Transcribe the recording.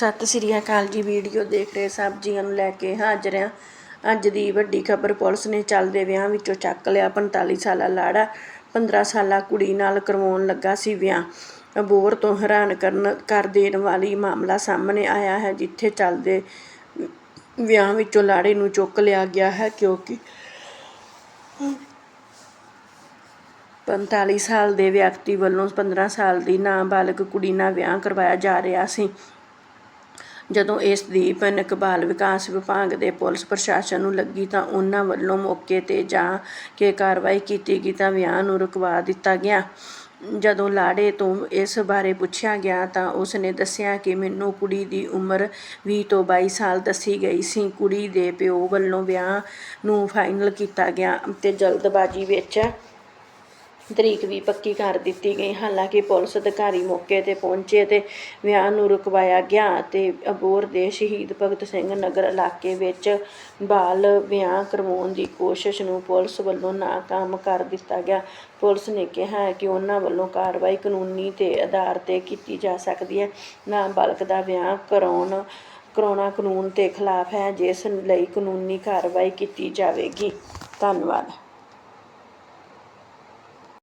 ਸਤਿ ਸ੍ਰੀ ਅਕਾਲ ਜੀ ਵੀਡੀਓ ਦੇਖ ਰਹੇ ਸਭ ਜੀਆਂ ਨੂੰ ਲੈ ਕੇ ਹਾਜ਼ਰ ਹਾਂ। ਅੱਜ ਦੀ ਵੱਡੀ ਖਬਰ, ਪੁਲਿਸ ਨੇ ਚੱਲਦੇ ਵਿਆਹ ਵਿੱਚੋਂ ਚੱਕ ਲਿਆ 45 ਸਾਲਾ ਲਾੜਾ 15 ਸਾਲਾ ਕੁੜੀ ਨਾਲ ਕਰਵਾਉਣ ਲੱਗਾ ਸੀ ਵਿਆਹ। ਅਬੋਰ ਤੋਂ ਹੈਰਾਨ ਕਰਨ, ਕਰ ਦੇਣ ਵਾਲੀ ਮਾਮਲਾ ਸਾਹਮਣੇ ਆਇਆ ਹੈ, ਜਿੱਥੇ ਚੱਲਦੇ ਵਿਆਹ ਵਿੱਚੋਂ ਲਾੜੇ ਨੂੰ ਚੁੱਕ ਲਿਆ ਗਿਆ ਹੈ, ਕਿਉਂਕਿ 45 ਸਾਲ ਦੇ ਵਿਅਕਤੀ ਵੱਲੋਂ 15 ਸਾਲ ਦੀ ਨਾਬਾਲਗ ਕੁੜੀ ਨਾਲ ਵਿਆਹ ਕਰਵਾਇਆ ਜਾ ਰਿਹਾ ਸੀ। ਜਦੋਂ ਇਸ ਦੀ ਭਿੰਨਕ ਬਾਲ ਵਿਕਾਸ ਵਿਭਾਗ ਦੇ ਪੁਲਿਸ ਪ੍ਰਸ਼ਾਸਨ ਨੂੰ ਲੱਗੀ ਤਾਂ ਉਹਨਾਂ ਵੱਲੋਂ ਮੌਕੇ ਤੇ ਜਾ ਕੇ ਕਾਰਵਾਈ ਕੀਤੀ ਗਈ ਤਾਂ ਵਿਆਹ ਨੂੰ ਰੁਕਵਾ ਦਿੱਤਾ ਗਿਆ। ਜਦੋਂ ਲਾੜੇ ਤੋਂ ਇਸ ਬਾਰੇ ਪੁੱਛਿਆ ਗਿਆ ਤਾਂ ਉਸ ਨੇ ਦੱਸਿਆ ਕਿ ਮੈਨੂੰ ਕੁੜੀ ਦੀ ਉਮਰ ਵੀਹ ਤੋਂ ਬਾਈ ਸਾਲ ਦੱਸੀ ਗਈ ਸੀ। ਕੁੜੀ ਦੇ ਪਿਓ ਵੱਲੋਂ ਵਿਆਹ ਨੂੰ ਫਾਈਨਲ ਕੀਤਾ ਗਿਆ ਅਤੇ ਜਲਦਬਾਜ਼ੀ ਵਿੱਚ ਤਰੀਕ ਵੀ ਪੱਕੀ ਕਰ ਦਿੱਤੀ ਗਈ। ਹਾਲਾਂਕਿ ਪੁਲਿਸ ਅਧਿਕਾਰੀ ਮੌਕੇ ਤੇ ਪਹੁੰਚੇ ਤੇ ਵਿਆਹ ਨੂੰ ਰੁਕਵਾਇਆ ਗਿਆ ਤੇ ਅਬੋਰ ਦੇ ਸ਼ਹੀਦ ਭਗਤ ਸਿੰਘ ਨਗਰ ਇਲਾਕੇ ਵਿੱਚ ਬਾਲ ਵਿਆਹ ਕਰਵਾਉਣ ਦੀ ਕੋਸ਼ਿਸ਼ ਨੂੰ ਪੁਲਿਸ ਵੱਲੋਂ ਨਾਕਾਮ ਕਰ ਦਿੱਤਾ ਗਿਆ। ਪੁਲਿਸ ਨੇ ਕਿਹਾ ਕਿ ਉਹਨਾਂ ਵੱਲੋਂ ਕਾਰਵਾਈ ਕਾਨੂੰਨੀ ਤੇ ਆਧਾਰ ਤੇ ਕੀਤੀ ਜਾ ਸਕਦੀ ਹੈ। ਨਾਬਾਲਗ ਦਾ ਵਿਆਹ ਕਰਾਉਣ, ਕਰਾਉਣਾ ਕਾਨੂੰਨ ਦੇ ਖਿਲਾਫ ਹੈ, ਜਿਸ ਲਈ ਕਾਨੂੰਨੀ ਕਾਰਵਾਈ ਕੀਤੀ ਜਾਵੇਗੀ। ਧੰਨਵਾਦ।